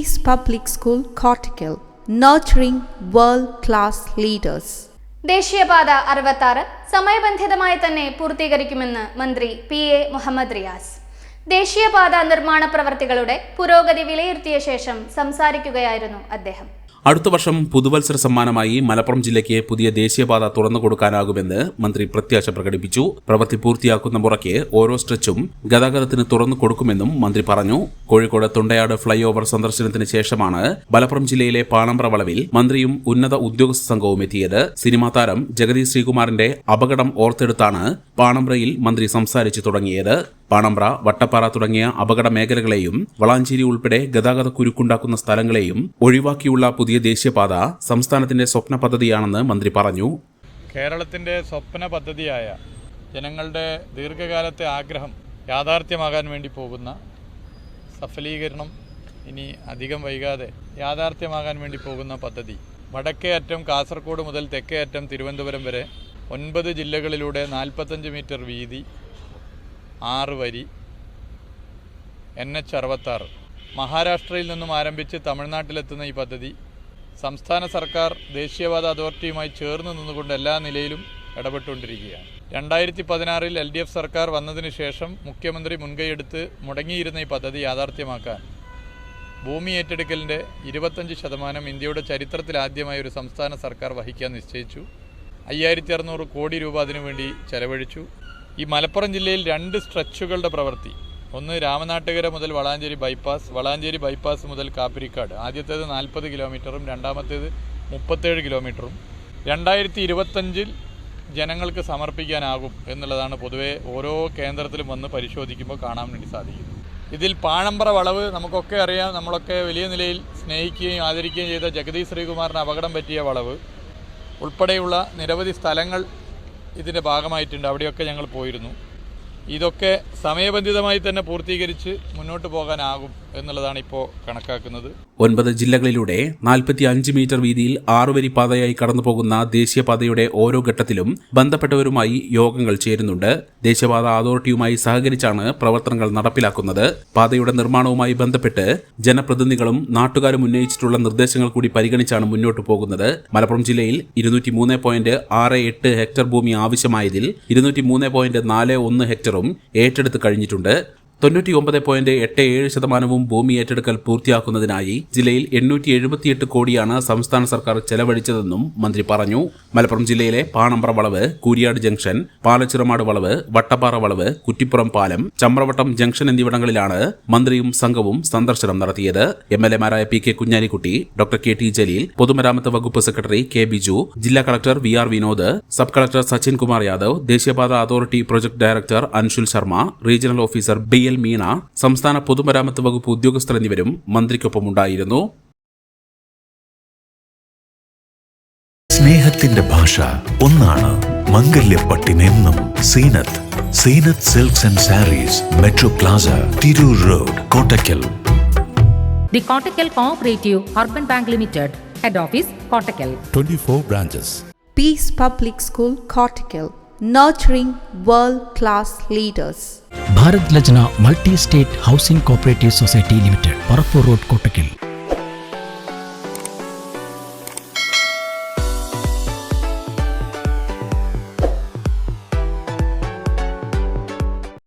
Peace Public School, Cortical, nurturing world class leaders. ദേശീയപാത അറുപത്താറ് സമയബന്ധിതമായി തന്നെ പൂർത്തീകരിക്കുമെന്ന് മന്ത്രി പി എ മുഹമ്മദ് റിയാസ് ദേശീയപാത നിർമ്മാണ പ്രവർത്തികളുടെ പുരോഗതി വിലയിരുത്തിയ ശേഷം സംസാരിക്കുകയായിരുന്നു അദ്ദേഹം. അടുത്ത വർഷം പുതുവത്സര സമ്മാനമായി മലപ്പുറം ജില്ലയ്ക്ക് പുതിയ ദേശീയപാത തുറന്നു കൊടുക്കാനാകുമെന്ന് മന്ത്രി പ്രത്യാശ പ്രകടിപ്പിച്ചു. പ്രവൃത്തി പൂർത്തിയാക്കുന്ന മുറയ്ക്ക് ഓരോ സ്ട്രെച്ചും ഗതാഗതത്തിന് തുറന്നു കൊടുക്കുമെന്നും മന്ത്രി പറഞ്ഞു. കോഴിക്കോട് തൊണ്ടയാട് ഫ്ളൈ ഓവർ സന്ദർശനത്തിന് ശേഷമാണ് മലപ്പുറം ജില്ലയിലെ പാണമ്പ്ര വളവിൽ മന്ത്രിയും ഉന്നത ഉദ്യോഗസ്ഥ സംഘവും എത്തിയത്. സിനിമാ താരം ജഗതി ശ്രീകുമാറിന്റെ അപകടം ഓർത്തെടുത്താണ് പാണമ്പ്രയിൽ മന്ത്രി സംസാരിച്ചു തുടങ്ങിയത്. പാണമ്പ്ര വട്ടപ്പാറ തുടങ്ങിയ അപകട മേഖലകളെയും വളാഞ്ചേരി ഉൾപ്പെടെ ഗതാഗത കുരുക്കുണ്ടാക്കുന്ന സ്ഥലങ്ങളെയും ഒഴിവാക്കിയുള്ള പുതിയ ദേശീയപാത സംസ്ഥാനത്തിന്റെ സ്വപ്ന പദ്ധതിയാണെന്ന് മന്ത്രി പറഞ്ഞു. കേരളത്തിന്റെ സ്വപ്ന പദ്ധതിയായ ജനങ്ങളുടെ ദീർഘകാലത്തെ ആഗ്രഹം യാഥാർത്ഥ്യമാകാൻ വേണ്ടി പോകുന്ന സഫലീകരണം ഇനി അധികം വൈകാതെ യാഥാർത്ഥ്യമാകാൻ വേണ്ടി പോകുന്ന പദ്ധതി. വടക്കേ അറ്റം കാസർഗോഡ് മുതൽ തെക്കേ അറ്റം തിരുവനന്തപുരം വരെ ഒൻപത് ജില്ലകളിലൂടെ നാൽപ്പത്തഞ്ച് മീറ്റർ വീതി ആറ് വരി എൻ എച്ച് അറുപത്താറ്. മഹാരാഷ്ട്രയിൽ നിന്നും ആരംഭിച്ച് തമിഴ്നാട്ടിലെത്തുന്ന ഈ പദ്ധതി സംസ്ഥാന സർക്കാർ ദേശീയവാദ അതോറിറ്റിയുമായി ചേർന്ന് നിന്നുകൊണ്ട് എല്ലാ നിലയിലും ഇടപെട്ടുകൊണ്ടിരിക്കുകയാണ്. രണ്ടായിരത്തി പതിനാറിൽ എൽ ഡി എഫ് സർക്കാർ വന്നതിന് ശേഷം മുഖ്യമന്ത്രി മുൻകൈയെടുത്ത് മുടങ്ങിയിരുന്ന ഈ പദ്ധതി യാഥാർത്ഥ്യമാക്കാൻ ഭൂമി ഏറ്റെടുക്കലിന്റെ ഇരുപത്തഞ്ച് ശതമാനം ഇന്ത്യയുടെ ചരിത്രത്തിലാദ്യമായി ഒരു സംസ്ഥാന സർക്കാർ വഹിക്കാൻ നിശ്ചയിച്ചു. അയ്യായിരത്തി അറുന്നൂറ് കോടി രൂപ അതിനുവേണ്ടി ചെലവഴിച്ചു. ഈ മലപ്പുറം ജില്ലയിൽ രണ്ട് സ്ട്രെച്ചുകളുടെ പ്രവൃത്തി. ഒന്ന് രാമനാട്ടുകര മുതൽ വളാഞ്ചേരി ബൈപ്പാസ് വളാഞ്ചേരി ബൈപ്പാസ് മുതൽ കാപ്പിരിക്കാട്. ആദ്യത്തേത് നാൽപ്പത് കിലോമീറ്ററും രണ്ടാമത്തേത് മുപ്പത്തേഴ് കിലോമീറ്ററും. രണ്ടായിരത്തി ഇരുപത്തഞ്ചിൽ ജനങ്ങൾക്ക് സമർപ്പിക്കാനാകും എന്നുള്ളതാണ് പൊതുവെ ഓരോ കേന്ദ്രത്തിലും വന്ന് പരിശോധിക്കുമ്പോൾ കാണാൻ വേണ്ടി സാധിക്കുന്നത്. ഇതിൽ പാണമ്പ്ര വളവ് നമുക്കൊക്കെ അറിയാം. നമ്മളൊക്കെ വലിയ നിലയിൽ സ്നേഹിക്കുകയും ആദരിക്കുകയും ചെയ്ത ജഗദീഷ് ശ്രീകുമാറിന് അപകടം പറ്റിയ വളവ്. ഉൾപ്പെടെയുള്ള നിരവധി സ്ഥലങ്ങൾ ഇതിന്റെ ഭാഗമായിട്ടുണ്ട്. അവിടെയൊക്കെ ഞങ്ങൾ പോയിരുന്നു. ഇതൊക്കെ സമയബന്ധിതമായി തന്നെ പൂർത്തീകരിച്ച് മുന്നോട്ട് പോകാനാകും എന്നുള്ളതാണ് ഇപ്പോൾ കണക്കാക്കുന്നത്. ഒൻപത് ജില്ലകളിലൂടെ നാൽപ്പത്തി അഞ്ച് മീറ്റർ വീതിയിൽ ആറുവരി പാതയായി കടന്നുപോകുന്ന ദേശീയപാതയുടെ ഓരോ ഘട്ടത്തിലും ബന്ധപ്പെട്ടവരുമായി യോഗങ്ങൾ ചേരുന്നുണ്ട്. ദേശീയപാത അതോറിറ്റിയുമായി സഹകരിച്ചാണ് പ്രവർത്തനങ്ങൾ നടപ്പിലാക്കുന്നത്. പാതയുടെ നിർമ്മാണവുമായി ബന്ധപ്പെട്ട് ജനപ്രതിനിധികളും നാട്ടുകാരും ഉന്നയിച്ചിട്ടുള്ള നിർദ്ദേശങ്ങൾ കൂടി പരിഗണിച്ചാണ് മുന്നോട്ട് പോകുന്നത്. മലപ്പുറം ജില്ലയിൽ ഇരുന്നൂറ്റി മൂന്ന് പോയിന്റ് ആറ് എട്ട് ഹെക്ടർ ഭൂമി ആവശ്യമായതിൽ ഇരുന്നൂറ്റി മൂന്ന് പോയിന്റ് നാല് ഒന്ന് ഹെക്ടറും ഏറ്റെടുത്ത് കഴിഞ്ഞിട്ടുണ്ട്. തൊണ്ണൂറ്റി ഒമ്പത് പോയിന്റ് എട്ട് ഏഴ് ശതമാനവും ഭൂമി ഏറ്റെടുക്കൽ പൂർത്തിയാക്കുന്നതിനായി ജില്ലയിൽ എണ്ണൂറ്റി എഴുപത്തിയെട്ട് കോടിയാണ് സംസ്ഥാന സർക്കാർ ചെലവഴിച്ചതെന്നും മന്ത്രി പറഞ്ഞു. മലപ്പുറം ജില്ലയിലെ പാണമ്പ്ര വളവ് കൂരിയാട് ജംഗ്ഷൻ പാലച്ചിറമാട് വളവ് വട്ടപ്പാറ വളവ് കുറ്റിപ്പുറം പാലം ചമ്രവട്ടം ജംഗ്ഷൻ എന്നിവിടങ്ങളിലാണ് മന്ത്രിയും സംഘവും സന്ദർശനം നടത്തിയത്. M L എമാരായ P K Kunhalikutty doctor K T Jaleel പൊതുമരാമത്ത് വകുപ്പ് സെക്രട്ടറി കെ ബിജു ജില്ലാ collector V R Vinod sub collector Sachin Kumar Yadav ദേശീയപാത authority project director Anshul Sharma regional officer B L Meena സംസ്ഥാന പൊതുമരാമത്ത് വകുപ്പ് ഉദ്യോഗസ്ഥർ എന്നിവരും മന്ത്രിക്കൊപ്പമുണ്ടായിരുന്നു. സ്നേഹത്തിന്റെ ഭാഷ ഒന്നാണ് മംഗല്യപ്പട്ടിനെന്നും Seenath Seenath silks and saris metro plaza Tirur road Kottakkal The Kottakkal urban bank limited head office Office, twenty 24 branches. Peace public school Cortical, nurturing world class leaders. Bharat Lajna Multi State Housing Cooperative Society Limited, Parapur Road, Kotakil.